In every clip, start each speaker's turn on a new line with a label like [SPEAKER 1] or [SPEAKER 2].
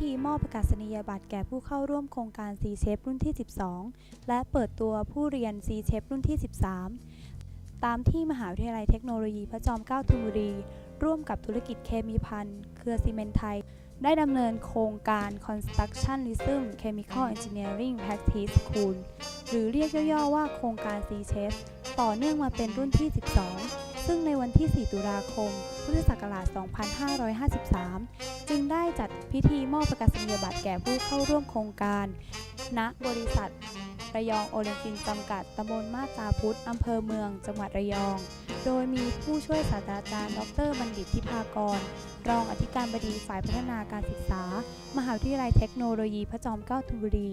[SPEAKER 1] ธีมอบประกาศนียบัตรแก่ผู้เข้าร่วมโครงการ C Shape รุ่นที่ 12 และเปิดตัวผู้เรียน C Shape รุ่นที่ 13 ตามที่มหาวิทยาลัยเทคโนโลยีพระจอมเกล้าธนบุรี ร่วมกับธุรกิจเคมีพันเครือซีเมนต์ไทย ได้ดำเนินโครงการ Constructionism Chemical Engineering Practice School หรือเรียกย่อๆว่าโครงการ C Shape ต่อเนื่องมาเป็นรุ่นที่ 12 ซึ่งในวันที่ 4 ตุลาคม พุทธศักราช 2553 จึงได้จัดพิธีมอบประกาศนียบัตรแก่ผู้เข้าร่วมโครงการ ณ บริษัท ระยองโอเลนตินจำกัด ตำบลมาตาพุธอำเภอเมือง จังหวัดระยอง โดยมีผู้ช่วยศาสตราจารย์ ดร บัณฑิตทิพากร รองอธิการบดีฝ่ายพัฒนาการศึกษา มหาวิทยาลัยเทคโนโลยีพระจอมเกล้าธนบุรี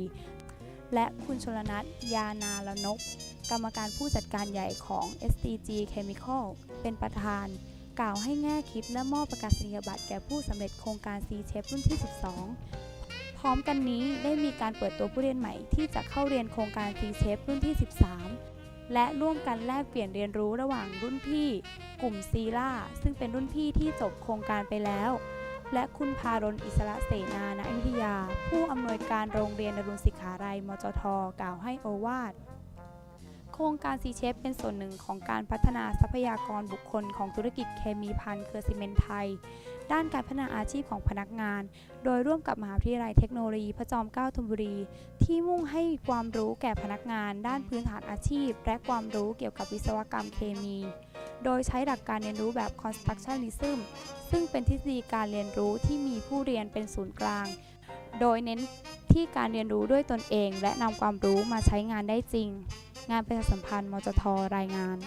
[SPEAKER 1] และคุณชลนัทยานาลนก กรรมการผู้จัดการใหญ่ของ SDG Chemical เป็นประธาน กล่าวให้แง่คิดและมอบประกาศนียบัตรแก่ผู้สำเร็จโครงการ C s h a p รุ่นที่ 12 พร้อมกันนี้ได้มีการเปิดตัวผู้เรียนใหม่ที่จะเข้าเรียนโครงการ C s h a p รุ่นที่ 13 และร่วมกันแลกเปลี่ยนเรียนรู้ระหว่างรุ่นพี่ กลุ่มซีล่าซึ่งเป็นรุ่นพี่ที่จบโครงการไปแล้ว และคุณพารนอิสระเสนาณ การโรงเรียนดรุณศิขาลัยมจทกล่าวให้โอวาทโครงการซีเชฟเป็นส่วนหนึ่งของการพัฒนาทรัพยากรบุคคลของธุรกิจเคมีพันเครือซีเมนต์ไทย ด้านการพัฒนาอาชีพของพนักงาน โดยร่วมกับมหาวิทยาลัยเทคโนโลยีพระจอมเกล้าธนบุรี ที่มุ่งให้ความรู้แก่พนักงาน ด้านพื้นฐานอาชีพ และความรู้เกี่ยวกับวิศวกรรมเคมี โดยใช้หลักการเรียนรู้แบบ Constructionism ซึ่งเป็นทฤษฎีการเรียนรู้ที่มีผู้เรียนเป็นศูนย์กลาง โดยเน้น ที่การเรียนรู้ด้วยตนเอง และนำความรู้มาใช้งานได้จริง งานประชาสัมพันธ์มจทรายงาน